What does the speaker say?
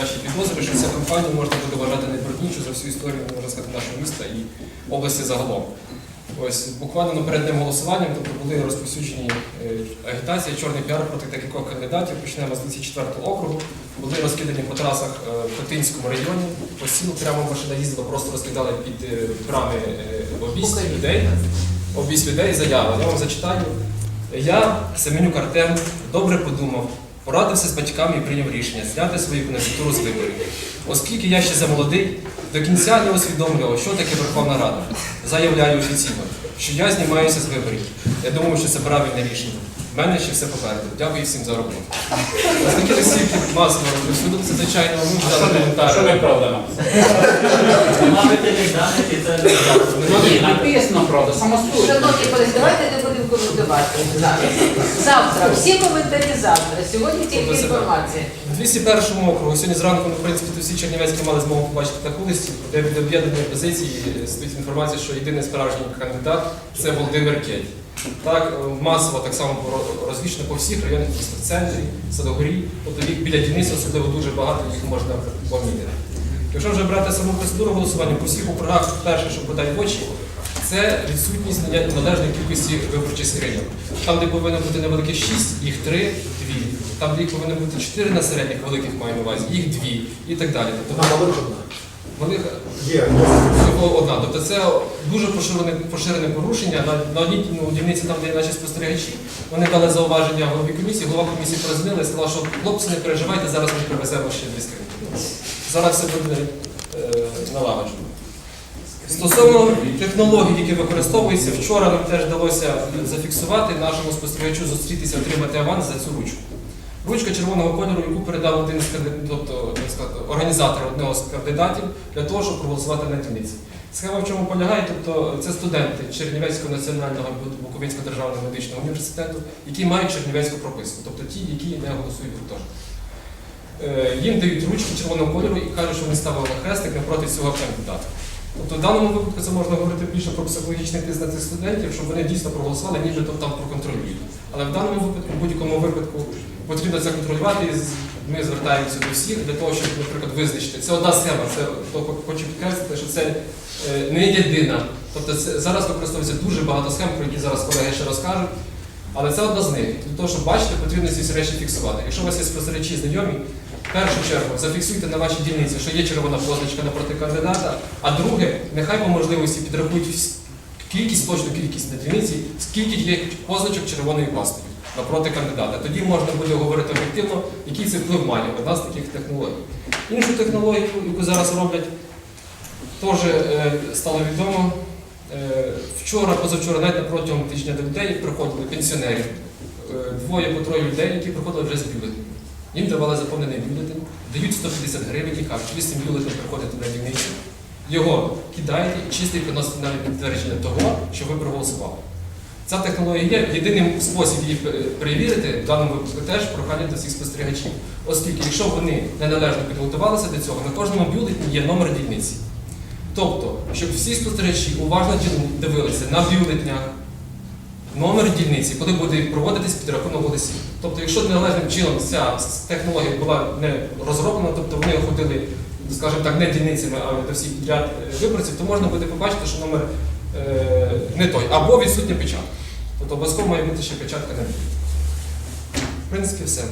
наші підозри, що ця кампанія можна буде вважати найбруднішу за всю історію, можна сказати, нашого міста і області загалом. Ось буквально перед ним голосуванням тобто були розповсюджені е, агітації, чорний піар проти декількох кандидатів. Почнемо з 24 округу. Були розкидані по трасах е, в Хотинському районі. По сілу прямо машина їздила, просто розкидали під е, брами е, людей. Обійсть людей заява. Я вам зачитаю. Я, Семенюк Артем, добре подумав, порадився з батьками і прийняв рішення зняти свою кандидатуру з виборів. Оскільки я ще замолодий, до кінця не усвідомлював, що таке Верховна Рада. Заявляю офіційно, що я знімаюся з виборів. Я думаю, що це правильне рішення. В мене ще все попереду. Дякую всім за роботу. Ось такі листівки масово розповсюдилися, звичайно, ми А взяли що не- коментарі. Що неправда нам? Не це Ні, написано правда, самостійно. Шановні колеги, давайте коментувати зараз. Завтра, всі коментарі завтра. Сьогодні тільки інформація. В 201 округу сьогодні зранку, ну, в принципі, всі чернівецькі мали змогу побачити таку листівку, де від об'єднаної позиції стоїть інформація, що єдиний справжній кандидат це Володимир Кеть. Так, е, масово так само ро- розвішено по всіх районах міста, в центрі, Садогорі, тобто їх біля дільниці особливо дуже багато, їх можна помітити. Якщо вже брати саму процедуру голосування, по всіх округах перше, що бодай в очі, це відсутність належної кількості виборчих скриньок. Там, де повинно бути невеликих 6, їх 3, 2. Там, де їх повинно бути 4 на середніх великих маю на увазі, їх 2 і так далі. Тобто велика Є. всього одна. Тобто це дуже поширене, поширене порушення. На, на одній ну, дільниці, там, де є наші спостерігачі, вони дали зауваження голові комісії, голова комісії перезвонила і сказала, що хлопці не переживайте, зараз ми привеземо ще дві скриньки. Зараз все буде е, налагоджено. Стосовно технологій, які використовуються, вчора нам теж вдалося зафіксувати нашому спостерігачу зустрітися, отримати аванс за цю ручку. Ручка червоного кольору, яку передав один з тобто організатор одного з кандидатів для того, щоб проголосувати на дільниці. Схема в чому полягає, тобто це студенти Чернівецького національного Буковинського державного медичного університету, які мають чернівецьку прописку, тобто ті, які не голосують гуртожитку. Е, Їм дають ручку червоного кольору і кажуть, що вони ставили хрестик напроти цього кандидата. Тобто в даному випадку це можна говорити більше про психологічний тиск студентів, щоб вони дійсно проголосували, ніби то там проконтролюють. Але в даному випадку, в будь-якому випадку, потрібно це контролювати. і Ми звертаємося до всіх для того, щоб, наприклад, визначити. Це одна схема, це хочу підкреслити, що це е, не єдина. Тобто це зараз використовується дуже багато схем, про які зараз колеги ще розкажуть. Але це одна з них. Для того, щоб бачити, потрібно ці речі фіксувати. Якщо у вас є спостерігачі знайомі, в першу чергу зафіксуйте на вашій дільниці, що є червона позначка напроти кандидата, а друге, нехай по можливості підрахують кількість, точну кількість на дільниці, скільки є позначок червоної пластики напроти кандидата. Тоді можна буде говорити об'єктивно, який це вплив має одна з таких технологій. Іншу технологію, яку зараз роблять, теж е, стало відомо. Е, Вчора, позавчора, навіть на протягом тижня до людей приходили пенсіонерів, е, двоє по троє людей, які приходили вже з бюлетнем. Їм давали заповнений бюлетень, дають 150 гривень і кажуть, ви з цим бюлетнем приходите на дільницю, його кидаєте і чистий приносите навіть підтвердження того, що ви проголосували. Ця технологія є. Єдиний спосіб її перевірити в даному випадку теж прохання до всіх спостерігачів. Оскільки, якщо вони неналежно підготувалися до цього, на кожному бюлетні є номер дільниці. Тобто, щоб всі спостерігачі уважно дивилися на бюлетнях, номер дільниці, коли буде проводитись підрахунок голосів. Тобто, якщо неналежним чином ця технологія була не розроблена, тобто вони ходили, скажімо так, не дільницями, а до всіх підряд е, виборців, то можна буде побачити, що номер е, не той, або відсутня печатка. Тобто обов'язково має бути ще печатка на. В принципі, все.